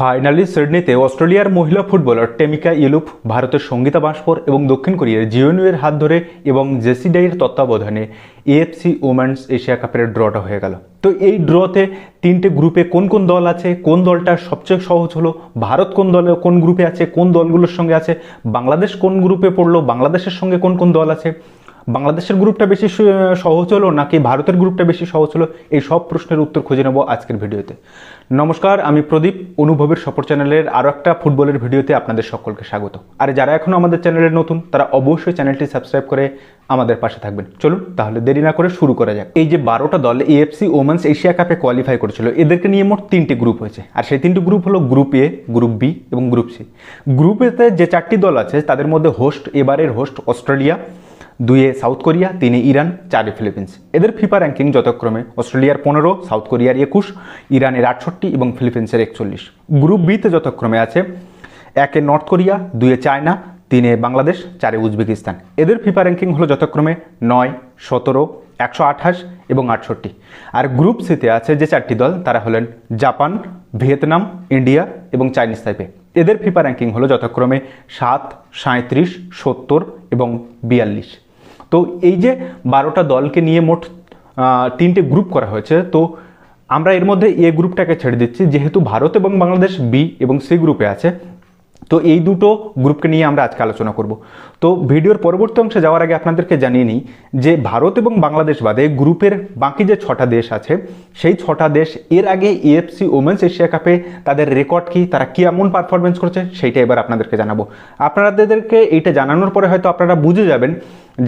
Finally সিডনিতে অস্ট্রেলিয়ার মহিলা ফুটবলার টেমিকা ইলুপ ভারতের সঙ্গীতা বাঁশপর এবং দক্ষিণ কোরিয়ার জিওনুয়ের হাত ধরে এবং জেসিডাইয়ের তত্ত্বাবধানে এএফসি ওমেন্স এশিয়া কাপের ড্রটা হয়ে গেল। তো এই ড্রতে তিনটে গ্রুপে কোন কোন দল আছে, কোন দলটা সবচেয়ে সহজ হলো, ভারত কোন দলে, কোন গ্রুপে আছে, কোন দলগুলোর সঙ্গে আছে, বাংলাদেশ কোন গ্রুপে পড়ল, বাংলাদেশের সঙ্গে কোন কোন দল আছে বাংলাদেশের গ্রুপটা বেশি সহজ হলো নাকি ভারতের গ্রুপটা বেশি সহজ হলো? এই সব প্রশ্নের উত্তর খুঁজে নেব আজকের ভিডিওতে। নমস্কার, আমি প্রদীপ, অনুভবের সপোর্ট চ্যানেলের আরও একটা ফুটবলের ভিডিওতে আপনাদের সকলকে স্বাগত। আর যারা এখনও আমাদের চ্যানেলে নতুন, তারা অবশ্যই চ্যানেলটি সাবস্ক্রাইব করে আমাদের পাশে থাকবেন। চলুন তাহলে দেরি না করে শুরু করা যাক। এই যে বারোটা দল এএফসি ওমেন্স এশিয়া কাপে কোয়ালিফাই করেছিল, এদেরকে নিয়ে মোট তিনটি গ্রুপ হয়েছে। আর সেই তিনটি গ্রুপ হলো গ্রুপ এ গ্রুপ বি এবং গ্রুপ সি গ্রুপ এতে যে চারটি দল আছে, তাদের মধ্যে হোস্ট এবারের হোস্ট অস্ট্রেলিয়া দুইয়ে সাউথ কোরিয়া, তিনে ইরান, চারে ফিলিপিন্স। এদের ফিফা র্যাঙ্কিং যথাক্রমে অস্ট্রেলিয়ার পনেরো, সাউথ কোরিয়ার একুশ, ইরানের আটষট্টি এবং ফিলিপিন্সের একচল্লিশ। গ্রুপ বিতে যথাক্রমে আছে একে নর্থ কোরিয়া, দুইয়ে চায়না, তিনে বাংলাদেশ, চারে উজবেকিস্তান। এদের ফিফা র্যাঙ্কিং হলো যথাক্রমে নয়, সতেরো, একশো আঠাশ এবং আটষট্টি। আর গ্রুপ সিতে আছে যে চারটি দল, তারা হলেন জাপান, ভিয়েতনাম, ইন্ডিয়া এবং চাইনিজ তাইপে। এদের ফিফা র্যাঙ্কিং হলো যথাক্রমে সাত সাঁত্রিশ সত্তর এবং বিয়াল্লিশ। তো এই যে বারোটা দলকে নিয়ে মোট তিনটে গ্রুপ করা হয়েছে, তো আমরা এর মধ্যে এ গ্রুপটাকে ছেড়ে দিচ্ছি, যেহেতু ভারত এবং বাংলাদেশ বি এবং সি গ্রুপে আছে, তো এই দুটো গ্রুপকে নিয়ে আমরা আজকে আলোচনা করব। তো ভিডিওর পরবর্তী অংশে যাওয়ার আগে আপনাদেরকে জানিয়ে নিই যে ভারত এবং বাংলাদেশ বাদে গ্রুপের বাকি যে ছটা দেশ আছে, সেই ছটা দেশ এর আগে এএফসি ওমেন্স এশিয়া কাপে তাদের রেকর্ড কি, তারা কি এমন পারফরমেন্স করছে, সেইটা এবার আপনাদেরকে জানাব। আপনাদেরকে এইটা জানানোর পরে হয়তো আপনারা বুঝে যাবেন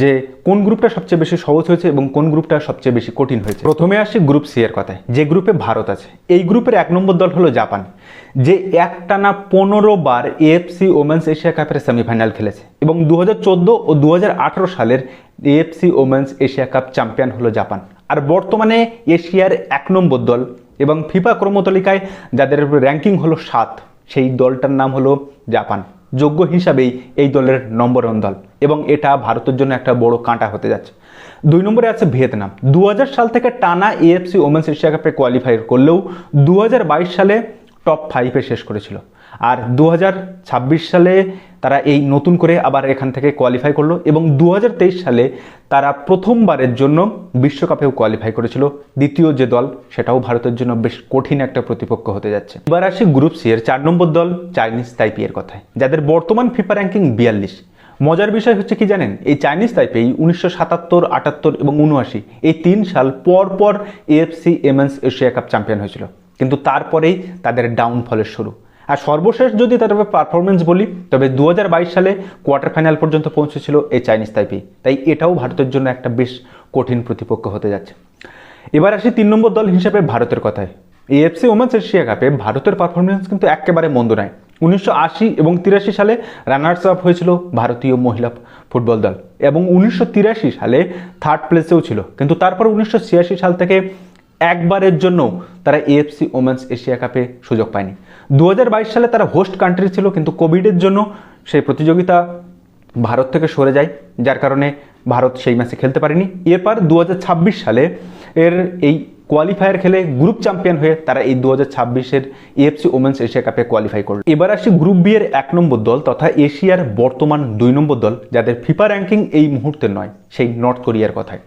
যে কোন গ্রুপটা সবচেয়ে বেশি সহজ হয়েছে এবং কোন গ্রুপটা সবচেয়ে বেশি কঠিন হয়েছে। প্রথমে আসি গ্রুপ সি এর কথায়, যে গ্রুপে ভারত আছে। এই গ্রুপের এক নম্বর দল হলো জাপান, যে একটানা পনেরো বার এএফসি ওমেন্স এশিয়া কাপের সেমিফাইনাল খেলেছে এবং দু হাজার চোদ্দ ও দু হাজার আঠেরো সালের AFC women's Asia cup champion হলো জাপান। আর বর্তমানে এশিয়ার এক নম্বর দল এবং ফিফা ক্রমতালিকায় যাদের র্যাঙ্কিং হলো সাত, সেই দলটার নাম হলো জাপান। যোগ্য হিসাবেই এই দলের নম্বর ওয়ান দল। এবং এটা ভারতের জন্য একটা বড় কাঁটা হতে যাচ্ছে। দুই নম্বরে আছে ভিয়েতনাম। দু হাজার সাল থেকে টানা এএফসি ওমেন্স এশিয়া কাপে কোয়ালিফাই করলেও দু হাজার বাইশ সালে টপ ফাইভে শেষ করেছিল। আর দু হাজার ছাব্বিশ সালে তারা এই নতুন করে আবার এখান থেকে কোয়ালিফাই করল এবং দু হাজার তেইশ সালে তারা প্রথমবারের জন্য বিশ্বকাপেও কোয়ালিফাই করেছিল। দ্বিতীয় যে দল, সেটাও ভারতের জন্য বেশ কঠিন একটা প্রতিপক্ষ হতে যাচ্ছে। এবার আসি গ্রুপ সি এর চার নম্বর দল চাইনিজ তাইপি এর কথায়। যাদের বর্তমান ফিফা র্যাঙ্কিং বিয়াল্লিশ। মজার বিষয় হচ্ছে কি জানেন? এই চাইনিজ তাইপেই উনিশশো সাতাত্তর, আটাত্তর এবং উনআশি, এই তিন সাল পর পর AFC women's Asia cup champion হয়েছিল। কিন্তু তারপরেই তাদের ডাউনফলের শুরু। আর সর্বশেষ যদি তাদের পারফরমেন্স বলি, তবে দু হাজার বাইশ সালে কোয়ার্টার ফাইনাল পর্যন্ত পৌঁছেছিল এই চাইনিজ তাইপি তাই এটাও ভারতের জন্য একটা বেশ কঠিন প্রতিপক্ষ হতে যাচ্ছে। এবার আসি তিন নম্বর দল হিসেবে ভারতের কথায়। এএফসি ওমেন্স এশিয়া কাপে ভারতের পারফরমেন্স কিন্তু একেবারে মন্দ নয়। উনিশশো এবং তিরাশি সালে রানার্স আপ হয়েছিল ভারতীয় মহিলা ফুটবল দল। এবং উনিশশো তিরাশি সালে থার্ড প্লেসেও ছিল। কিন্তু তারপর উনিশশো ছিয়াশি সাল থেকে একবারের জন্য তারা এএফসি ওমেন্স এশিয়া কাপে সুযোগ পায়নি। দু হাজার বাইশ সালে তারা হোস্ট কান্ট্রি ছিল, কিন্তু কোভিডের জন্য সেই প্রতিযোগিতা ভারত থেকে সরে যায়, যার কারণে ভারত সেই ম্যাচে খেলতে পারেনি। এরপর দু হাজার ছাব্বিশ সালে এর এই কোয়ালিফায়ার খেলে গ্রুপ চ্যাম্পিয়ন হয়ে তারা এই দু হাজার ছাব্বিশের এএফসি ওমেন্স এশিয়া কাপে কোয়ালিফাই করল। এবার আসি গ্রুপ বি এর এক নম্বর দল তথা এশিয়ার বর্তমান দুই নম্বর দল, যাদের ফিফা র্যাঙ্কিং এই মুহূর্তে নয়, সেই নর্থ কোরিয়ার কথায়।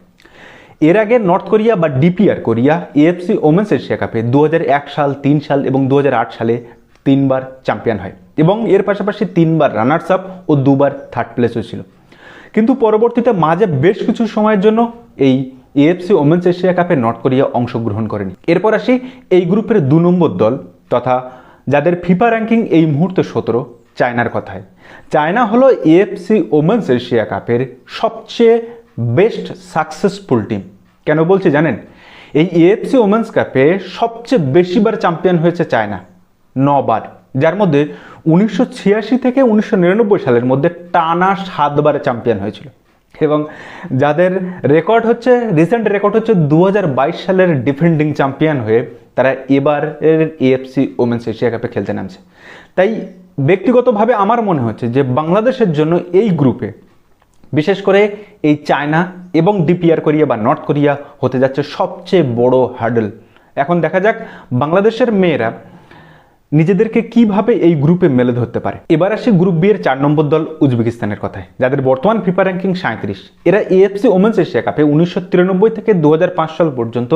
এর আগে নর্থ কোরিয়া বা DPR Korea AFC women's Asia কাপে দু হাজার এক সাল, তিন সাল এবং দু হাজার আট সালে তিনবার চ্যাম্পিয়ন হয় এবং এর পাশাপাশি তিনবার রানার্স আপ ও দুবার থার্ড প্লেসও ছিল কিন্তু পরবর্তীতে মাঝে বেশ কিছু সময়ের জন্য এই এএফসি ওমেন্স এশিয়া কাপে নর্থ কোরিয়া অংশগ্রহণ করেনি। এরপর আসি এই গ্রুপের দু নম্বর দল তথা যাদের ফিফা র্যাঙ্কিং এই মুহূর্তে সতেরো, চায়নার কথায়। চায়না হলো এএফসি ওমেন্স এশিয়া কাপের সবচেয়ে বেস্ট সাকসেসফুল টিম কেন বলছি জানেন? এই এএফসি ওমেন্স কাপে সবচেয়ে বেশিবার চ্যাম্পিয়ন হয়েছে চায়না। নবার, যার মধ্যে উনিশশো ছিয়াশি থেকে উনিশশো নিরানব্বই সালের মধ্যে টানা সাতবার চ্যাম্পিয়ন হয়েছিল। এবং যাদের রেকর্ড হচ্ছে রিসেন্ট রেকর্ড হচ্ছে দু হাজার বাইশ সালের ডিফেন্ডিং চ্যাম্পিয়ন হয়ে তারা এবারের এএফসি ওমেন্স এশিয়া কাপে খেলতে নামছে। তাই ব্যক্তিগতভাবে আমার মনে হচ্ছে যে বাংলাদেশের জন্য এই গ্রুপে বিশেষ করে এই চায়না এবং ডিপিআর কোরিয়া বা নর্থ কোরিয়া হতে যাচ্ছে সবচেয়ে বড় হার্ডল এখন দেখা যাক বাংলাদেশের মেয়েরা নিজেদেরকে কীভাবে এই গ্রুপে মেলে ধরতে পারে? এবার আসে গ্রুপ বি এর চার নম্বর দল উজবেকিস্তানের কথায়। যাদের বর্তমান ফিফা র্যাঙ্কিং সাঁত্রিশ এরা এএফসি ওমেন্স এশিয়া কাপে উনিশশো তিরানব্বই থেকে দু হাজার পাঁচ সাল পর্যন্ত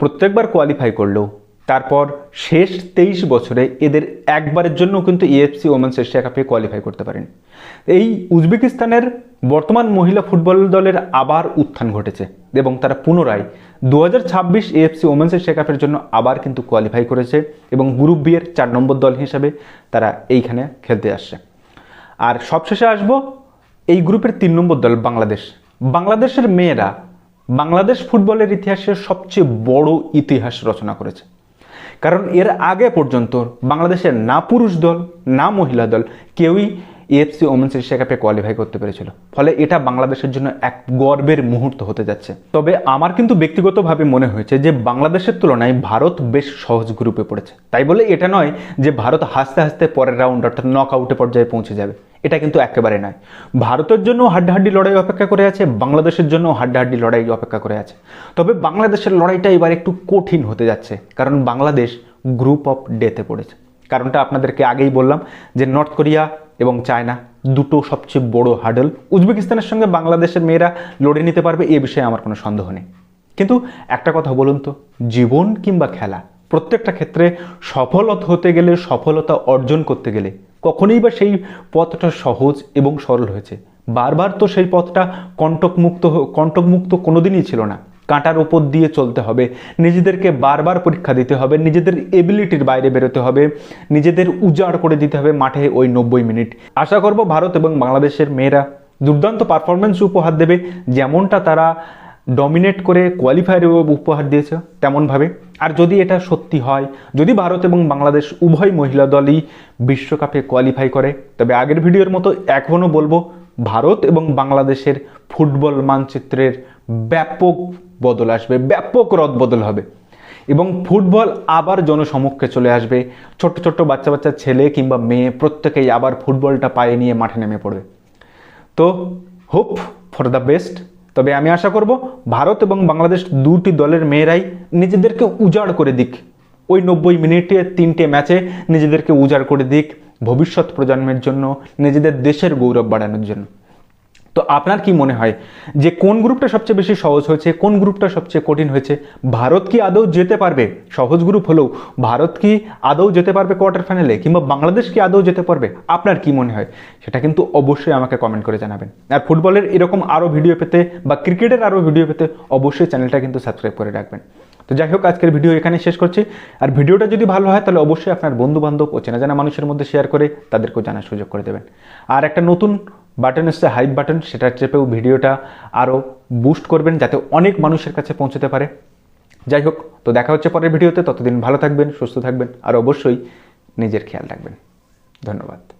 প্রত্যেকবার কোয়ালিফাই করলেও, তারপর শেষ তেইশ বছরে এদের একবারের জন্য কিন্তু এএফসি ওমেন্স এশিয়া কাপে কোয়ালিফাই করতে পারেন। এই উজবেকিস্তানের বর্তমান মহিলা ফুটবল দলের আবার উত্থান ঘটেছে এবং তারা পুনরায় দু হাজার ছাব্বিশ এএফসি ওমেন্স এশিয়া কাপের জন্য আবার কিন্তু কোয়ালিফাই করেছে এবং গ্রুপ বি এর চার নম্বর দল হিসেবে তারা এইখানে খেলতে আসছে। আর সবশেষে আসব এই গ্রুপের তিন নম্বর দল বাংলাদেশ। বাংলাদেশের মেয়েরা বাংলাদেশ ফুটবলের ইতিহাসের সবচেয়ে বড় ইতিহাস রচনা করেছে। কারণ এর আগে পর্যন্ত বাংলাদেশের না পুরুষ দল, না মহিলা দল কেউই এএফসি ওমেন্স এশিয়া কাপে কোয়ালিফাই করতে পেরেছিল। ফলে এটা বাংলাদেশের জন্য এক গর্বের মুহূর্ত হতে যাচ্ছে। তবে আমার কিন্তু ব্যক্তিগতভাবে মনে হয়েছে যে বাংলাদেশের তুলনায় ভারত বেশ সহজ গ্রুপে পড়েছে। তাই বলে এটা নয় যে ভারত হাসতে হাসতে পরের রাউন্ড অর্থাৎ নক আউটে পর্যায়ে পৌঁছে যাবে। এটা কিন্তু একেবারে নয়। ভারতের জন্য হাড্ডাহাড্ডি লড়াই অপেক্ষা করে আছে, বাংলাদেশের জন্য হাড্ডাহাড্ডি লড়াই অপেক্ষা করে আছে। তবে বাংলাদেশের লড়াইটা এবার একটু কঠিন হতে যাচ্ছে, কারণ বাংলাদেশ গ্রুপ অফ ডেতে পড়েছে। কারণটা আপনাদেরকে আগেই বললাম যে নর্থ কোরিয়া এবং চায়না দুটো সবচেয়ে বড় হার্ডল উজবেকিস্তানের সঙ্গে বাংলাদেশের মেয়েরা লড়ে নিতে পারবে, এ বিষয়ে আমার কোনো সন্দেহ নেই। কিন্তু একটা কথা বলুন তো, জীবন কিংবা খেলা, প্রত্যেকটা ক্ষেত্রে সফলতা হতে গেলে, সফলতা অর্জন করতে গেলে কখনোই বা সেই পথটা সহজ এবং সরল হয়েছে। বারবার তো সেই পথটা কণ্টকমুক্ত কণ্টকমুক্ত কোনোদিনই ছিল না। কাঁটার ওপর দিয়ে চলতে হবে। নিজেদেরকে বারবার পরীক্ষা দিতে হবে। নিজেদের এবিলিটির বাইরে বেরোতে হবে। নিজেদের উজাড় করে দিতে হবে মাঠে ওই নব্বই মিনিট। আশা করব ভারত এবং বাংলাদেশের মেয়েরা দুর্দান্ত পারফরমেন্স উপহার দেবে। যেমনটা তারা ডমিনেট করে কোয়ালিফায়ার উপহার দিয়েছে তেমনভাবে। আর যদি এটা সত্যি হয়, যদি ভারত এবং বাংলাদেশ উভয় মহিলা দলই বিশ্বকাপে কোয়ালিফাই করে, তবে আগের ভিডিওর মতো এখনও বলব, ভারত এবং বাংলাদেশের ফুটবল মানচিত্রের ব্যাপক বদল আসবে, ব্যাপক রদ বদল হবে। এবং ফুটবল আবার জনসমক্ষে চলে আসবে, ছোট্ট ছোট্ট বাচ্চা বাচ্চা ছেলে কিংবা মেয়ে প্রত্যেকেই আবার ফুটবলটা পায়ে নিয়ে মাঠে নেমে পড়বে। তো হোপ ফর দ্য বেস্ট তবে আমি আশা করব ভারত এবং বাংলাদেশ দুটি দলের মেয়েরাই নিজেদেরকে উজাড় করে দিক। ওই নব্বই মিনিটে তিনটে ম্যাচে নিজেদেরকে উজাড় করে দিক ভবিষ্যৎ প্রজন্মের জন্য, নিজেদের দেশের গৌরব বাড়ানোর জন্য। তো আপনার কি মনে হয় যে কোন গ্রুপটা সবচেয়ে বেশি সহজ হয়েছে, কোন গ্রুপটা সবচেয়ে কঠিন হয়েছে? ভারত কি আদৌ যেতে পারবে? সহজ গ্রুপ হলেও ভারত কি আদৌ যেতে পারবে কোয়ার্টার ফাইনালে কিংবা বাংলাদেশ কি আদৌ যেতে পারবে? আপনার কি মনে হয়? সেটা কিন্তু অবশ্যই আমাকে কমেন্ট করে জানাবেন। আর ফুটবলের এরকম আরও ভিডিও পেতে বা ক্রিকেটের আরও ভিডিও পেতে অবশ্যই চ্যানেলটা কিন্তু সাবস্ক্রাইব করে রাখবেন। তো যাই হোক, আজকের ভিডিও এখানে শেষ করছি। আর ভিডিওটা যদি ভালো হয়, তাহলে অবশ্যই আপনার বন্ধু বান্ধব ও চেনা জানা মানুষের মধ্যে শেয়ার করে তাদেরকেও জানার সুযোগ করে দেবেন। আর একটা নতুন বাটন এসছে হাইপ বাটন সেটা চেপেও ভিডিওটা আরও বুস্ট করবেন যাতে অনেক মানুষের কাছে পৌঁছতে পারে। যাই হোক, তো দেখা হচ্ছে পরের ভিডিওতে। ততদিন ভালো থাকবেন, সুস্থ থাকবেন, আর অবশ্যই নিজের খেয়াল রাখবেন। ধন্যবাদ।